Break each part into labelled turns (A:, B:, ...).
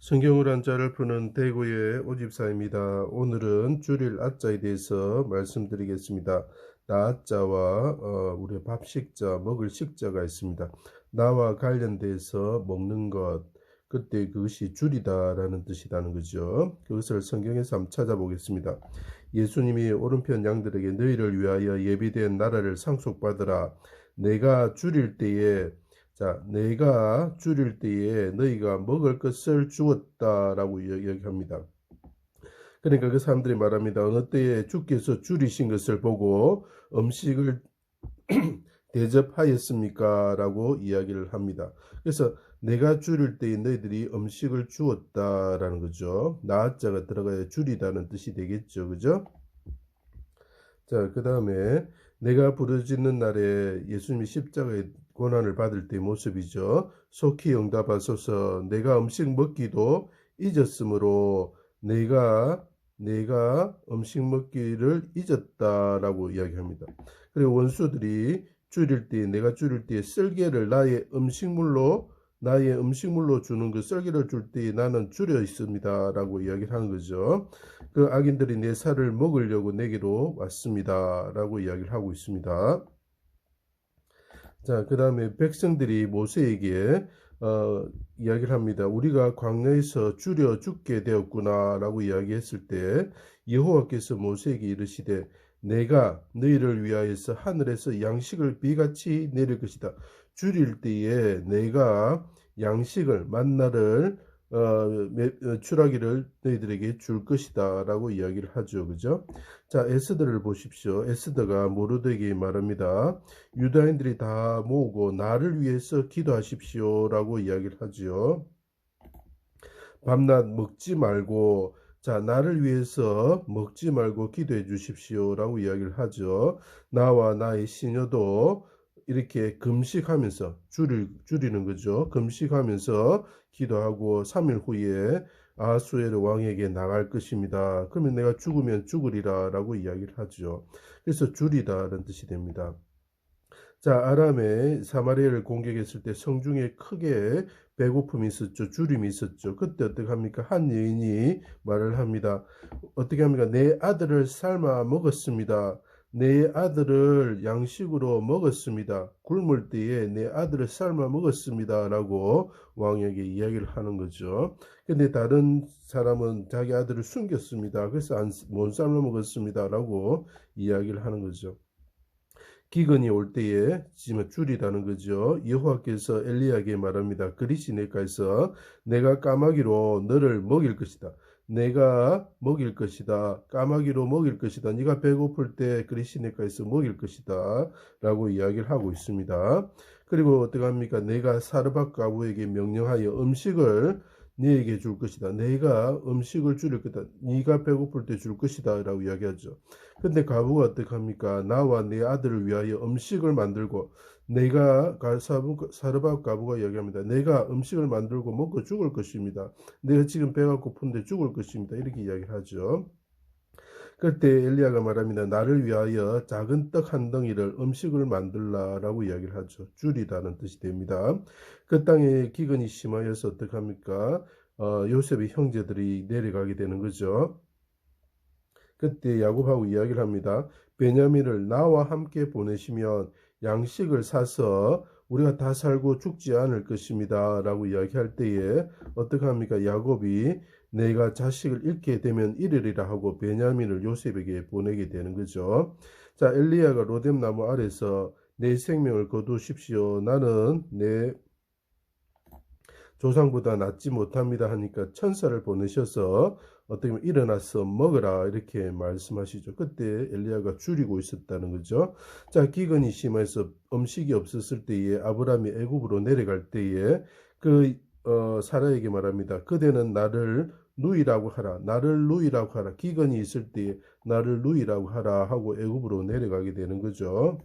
A: 성경을 한자를 푸는 대구의 오집사입니다. 오늘은 줄일 아자에 대해서 말씀드리겠습니다. 나자와 어, 우리 밥식자, 먹을 식자가 있습니다. 나와 관련돼서 먹는 것, 그때 그것이 줄이다라는 뜻이라는 거죠. 그것을 성경에서 한번 찾아보겠습니다. 예수님이 오른편 양들에게 너희를 위하여 예비된 나라를 상속받으라. 내가 줄일 때에 자, 내가 줄일 때에 너희가 먹을 것을 주었다라고 이야기합니다. 그러니까 그 사람들이 말합니다. 어느 때에 주께서 줄이신 것을 보고 음식을 대접하였습니까? 라고 이야기를 합니다. 그래서 내가 줄일 때에 너희들이 음식을 주었다라는 거죠. 나자가 들어가야 줄이다는 뜻이 되겠죠. 그죠? 자, 그 다음에 내가 부르짖는 날에 예수님이 십자가에 고난을 받을 때 모습이죠. 속히 응답하소서 내가 음식 먹기도 잊었으므로 내가 내가 음식 먹기를 잊었다라고 이야기합니다. 그리고 원수들이 줄일 때 내가 줄일 때 썰개를 나의 음식물로 나의 음식물로 주는 그 썰기를 줄 때 나는 줄여 있습니다 라고 이야기를 하는 거죠. 그 악인들이 내 살을 먹으려고 내게로 왔습니다 라고 이야기를 하고 있습니다. 자, 그 다음에 백성들이 모세에게 어, 이야기를 합니다. 우리가 광야에서 줄여 죽게 되었구나 라고 이야기했을 때 여호와께서 모세에게 이르시되 내가 너희를 위하여서 하늘에서 양식을 비같이 내릴 것이다. 줄일 때에 내가 양식을 만나를 어, 추라기를 어, 너희들에게 줄 것이다 라고 이야기를 하죠. 그죠? 자 에스더를 보십시오. 에스더가 모르드에게 말합니다. 유다인들이 다 모으고 나를 위해서 기도하십시오 라고 이야기를 하죠 밤낮 먹지 말고 자 나를 위해서 먹지 말고 기도해 주십시오 라고 이야기를 하죠. 나와 나의 시녀도 이렇게 금식하면서 줄일, 줄이는 거죠. 금식하면서 기도하고 3일 후에 아수엘 왕에게 나갈 것입니다. 그러면 내가 죽으면 죽으리라 라고 이야기를 하죠. 그래서 줄이다 라는 뜻이 됩니다. 자, 아람의 사마리아를 공격했을 때 성중에 크게 배고픔이 있었죠. 주림이 있었죠. 그때 어떻게 합니까? 한 여인이 말을 합니다. 어떻게 합니까? 내 아들을 삶아 먹었습니다. 내 아들을 양식으로 먹었습니다. 굶을 때에 내 아들을 삶아 먹었습니다. 라고 왕에게 이야기를 하는 거죠. 근데 다른 사람은 자기 아들을 숨겼습니다. 그래서 안, 못 삶아 먹었습니다. 라고 이야기를 하는 거죠. 기근이 올 때에 지금 줄이다는 거죠. 여호와께서 엘리야에게 말합니다. 그리시 내가에서 내가 까마귀로 너를 먹일 것이다. 내가 먹일 것이다. 까마귀로 먹일 것이다. 네가 배고플 때 그리시네가에서 먹일 것이다. 라고 이야기를 하고 있습니다. 그리고 어떻게 합니까? 내가 사르밧 가부에게 명령하여 음식을 네에게 줄 것이다. 내가 음식을 줄일 거다. 네가 배고플 때 줄 것이다. 라고 이야기하죠. 근데 가부가 어떻게 합니까? 나와 내 아들을 위하여 음식을 만들고 내가 사르밧 가부가 이야기합니다. 내가 음식을 만들고 먹고 죽을 것입니다. 내가 지금 배가 고픈데 죽을 것입니다. 이렇게 이야기하죠. 그때 엘리야가 말합니다. 나를 위하여 작은 떡 한 덩이를 음식을 만들라라고 이야기를 하죠. 줄이다는 뜻이 됩니다. 그 땅에 기근이 심하여서 어떡합니까? 어, 요셉의 형제들이 내려가게 되는 거죠. 그때 야곱하고 이야기를 합니다. 베냐민을 나와 함께 보내시면 양식을 사서 우리가 다 살고 죽지 않을 것입니다. 라고 이야기할 때에 어떻게 합니까? 야곱이 내가 자식을 잃게 되면 이르리라 하고 베냐민을 요셉에게 보내게 되는 거죠. 자, 엘리야가 로뎀 나무 아래서 내 생명을 거두십시오. 나는 내 조상보다 낫지 못합니다 하니까 천사를 보내셔서 어떻게 보면 일어나서 먹으라 이렇게 말씀하시죠. 그때 엘리야가 줄이고 있었다는 거죠. 자 기근이 심해서 음식이 없었을 때에 아브라함이 애굽으로 내려갈 때에 그 어, 사라에게 말합니다. 그대는 나를 누이라고 하라. 나를 누이라고 하라. 기근이 있을 때에 나를 누이라고 하라 하고 애굽으로 내려가게 되는 거죠.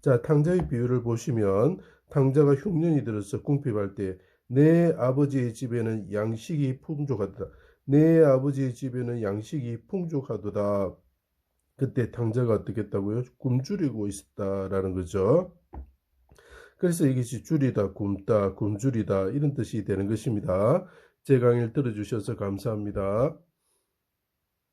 A: 자 탕자의 비유를 보시면 탕자가 흉년이 들어서 궁핍할 때 내 아버지의 집에는 양식이 풍족하다. 내 아버지의 집에는 양식이 풍족하도다. 그때 탕자가 어떻게 했다고요? 굶주리고 있었다라는 거죠. 그래서 이것이 줄이다, 굶다, 굶주리다 이런 뜻이 되는 것입니다. 제 강의를 들어주셔서 감사합니다.